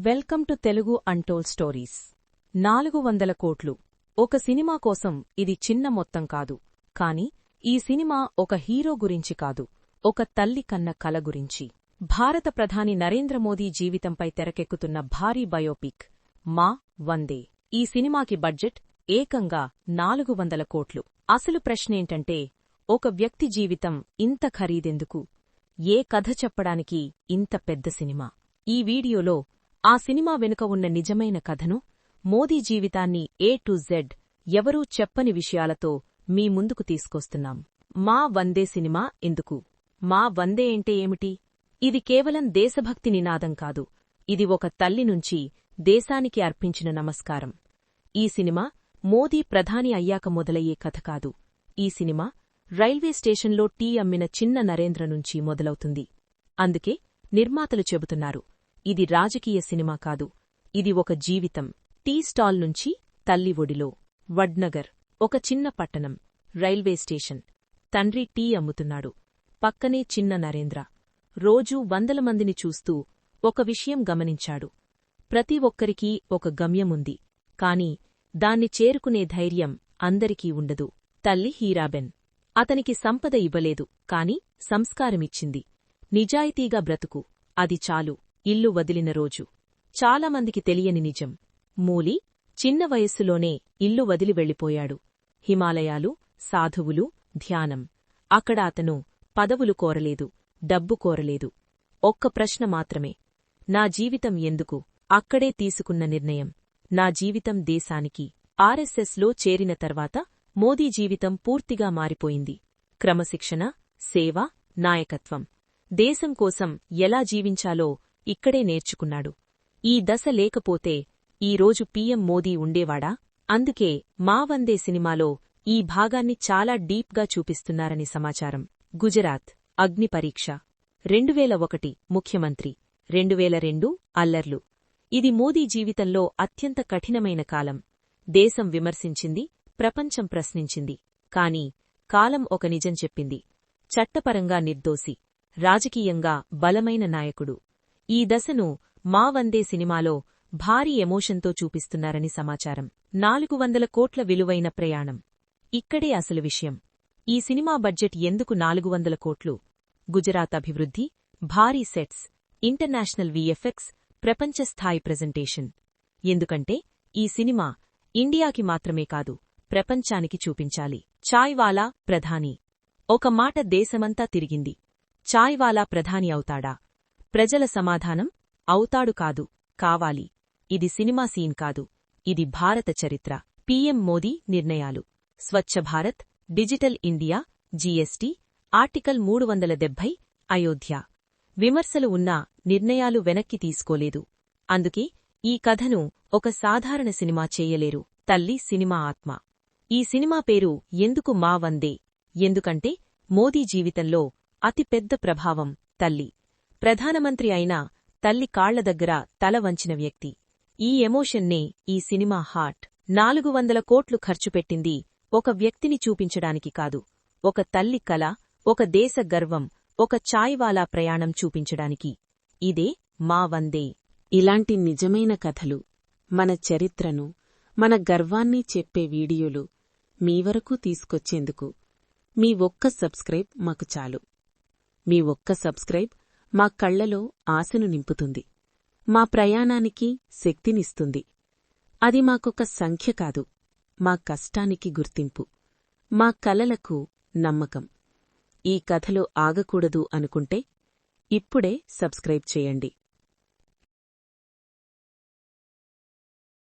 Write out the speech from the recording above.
Welcome to Telugu untold stories నాలుగు వందల కోట్లు. ఒక సినిమా కోసం ఇది చిన్న మొత్తం కాదు. కాని ఈ సినిమా ఒక హీరో గురించి కాదు ఒక తల్లి కన్న కల గురించి. భారత ప్రధాని నరేంద్ర మోదీ జీవితంపై తెరకెక్కుతున్న భారీ బయోపిక్. మా వందే. ఈ సినిమాకి బడ్జెట్ ఏకంగా నాలుగు వందల కోట్లు. అసలు ప్రశ్నేంటంటే ఒక వ్యక్తి జీవితం ఇంత ఖరీదెందుకు? ఏ కథ చెప్పడానికి ఇంత పెద్ద సినిమా? ఈ వీడియోలో ఆ సినిమా వెనుక ఉన్న నిజమైన కథను మోదీ జీవితాన్ని ఏ టు జెడ్ ఎవరూ చెప్పని విషయాలతో మీ ముందుకు తీసుకొస్తున్నాం. మా వందే సినిమా ఎందుకు? మా వందే అంటే ఏమిటి? ఇది కేవలం దేశభక్తి నినాదం కాదు. ఇది ఒక తల్లి నుంచి దేశానికి అర్పించిన నమస్కారం. ఈ సినిమా మోదీ ప్రధాని అయ్యాక మొదలయ్యే కథ కాదు. ఈ సినిమా రైల్వే స్టేషన్లో టీ అమ్మిన చిన్న నరేంద్ర నుంచి మొదలవుతుంది. అందుకే నిర్మాతలు చెబుతున్నారు ఇది రాజకీయ సినిమా కాదు. ఇది ఒక జీవితం. టీ స్టాల్ నుంచి తల్లి ఒడిలో. వడ్నగర్. ఒక చిన్న పట్టణం. Railway station. తండ్రి టీ అమ్ముతున్నాడు. పక్కనే చిన్న నరేంద్ర. రోజూ వందల మందిని చూస్తూ ఒక విషయం గమనించాడు. ప్రతి ఒక్కరికీ ఒక గమ్యముంది. కాని దాన్ని చేరుకునే ధైర్యం అందరికీ ఉండదు. తల్లి హీరాబెన్. అతనికి సంపద ఇవ్వలేదు. కాని సంస్కారమిచ్చింది. నిజాయితీగా బ్రతుకు. అది చాలు. ఇల్లు వదిలిన రోజు. చాలామందికి తెలియని నిజం. మూలి చిన్న వయస్సులోనే ఇల్లు వదిలి వెళ్ళిపోయాడు. హిమాలయాలు సాధువులు ధ్యానం. అక్కడ అతను పదవులు కోరలేదు డబ్బు కోరలేదు. ఒక్క ప్రశ్న మాత్రమే. నా జీవితం ఎందుకు? అక్కడే తీసుకున్న నిర్ణయం. నా జీవితం దేశానికి ఆర్ఎస్ఎస్లో చేరిన తర్వాత మోదీ జీవితం పూర్తిగా మారిపోయింది. క్రమశిక్షణ సేవ నాయకత్వం. దేశం కోసం ఎలా జీవించాలో ఇక్కడే నేర్చుకున్నాడు. ఈ దశ లేకపోతే ఈరోజు పీఎం మోదీ ఉండేవాడా? అందుకే మా వందే సినిమాలో ఈ భాగాన్ని చాలా డీప్గా చూపిస్తున్నారని సమాచారం. గుజరాత్ అగ్నిపరీక్ష రెండువేల ఒకటి ముఖ్యమంత్రి. రెండువేల రెండు అల్లర్లు. ఇది మోదీ జీవితంలో అత్యంత కఠినమైన కాలం. దేశం విమర్శించింది ప్రపంచం ప్రశ్నించింది. కాని కాలం ఒక నిజం చెప్పింది. చట్టపరంగా నిర్దోసి రాజకీయంగా బలమైన నాయకుడు. ఈ దశను మా వందే సినిమాలో భారీ ఎమోషన్తో చూపిస్తున్నారని సమాచారం. నాలుగు వందల కోట్ల విలువైన ప్రయాణం. ఇక్కడే అసలు విషయం. ఈ సినిమా బడ్జెట్ ఎందుకు నాలుగు వందల కోట్లు? గుజరాత్ అభివృద్ధి భారీ సెట్స్ ఇంటర్నేషనల్ విఎఫ్ఎక్స్ ప్రపంచస్థాయి ప్రెజెంటేషన్. ఎందుకంటే ఈ సినిమా ఇండియాకి మాత్రమే కాదు ప్రపంచానికి చూపించాలి. చాయ్వాలా ప్రధాని. ఒక మాట దేశమంతా తిరిగింది. చాయ్వాలా ప్రధాని అవుతాడా? ప్రజల సమాధానం అవుతాడు కాదు. కావాలి. ఇది సినిమా సీన్ కాదు. ఇది భారత చరిత్ర. పీఎం మోదీ నిర్ణయాలు. Swachh Bharat digital India GST article మూడు వందల డెబ్బై అయోధ్య. విమర్శలు ఉన్నా నిర్ణయాలు వెనక్కి తీసుకోలేదు. అందుకే ఈ కథను ఒక సాధారణ సినిమా చేయలేరు. తల్లి సినిమా ఆత్మ. ఈ సినిమా పేరు ఎందుకు మా వందే? ఎందుకంటే మోదీ జీవితంలో అతిపెద్ద ప్రభావం తల్లి. ప్రధానమంత్రి అయినా తల్లి కాళ్ళ దగ్గర తల వంచిన వ్యక్తి. ఈ ఎమోషన్నే ఈ సినిమా హార్ట్ నాలుగు వందల కోట్లు ఖర్చు పెట్టింది ఒక వ్యక్తిని చూపించడానికి కాదు ఒక తల్లి కల ఒక దేశ గర్వం ఒక చాయ్వాలా ప్రయాణం చూపించడానికి. ఇదే మా వందే. ఇలాంటి నిజమైన కథలు మన చరిత్రను మన గర్వాన్ని చెప్పే వీడియోలు మీ వరకు తీసుకొచ్చేందుకు మీ ఒక్క సబ్స్క్రైబ్ మాకు చాలు. మీ ఒక్క సబ్స్క్రైబ్ మా కళ్ళలో ఆశను నింపుతుంది. మా ప్రయాణానికి శక్తినిస్తుంది. అది మాకొక సంఖ్య కాదు. మా కష్టానికి గుర్తింపు. మా కలలకు నమ్మకం. ఈ కథలో ఆగకూడదు అనుకుంటే ఇప్పుడే సబ్స్క్రైబ్ చేయండి.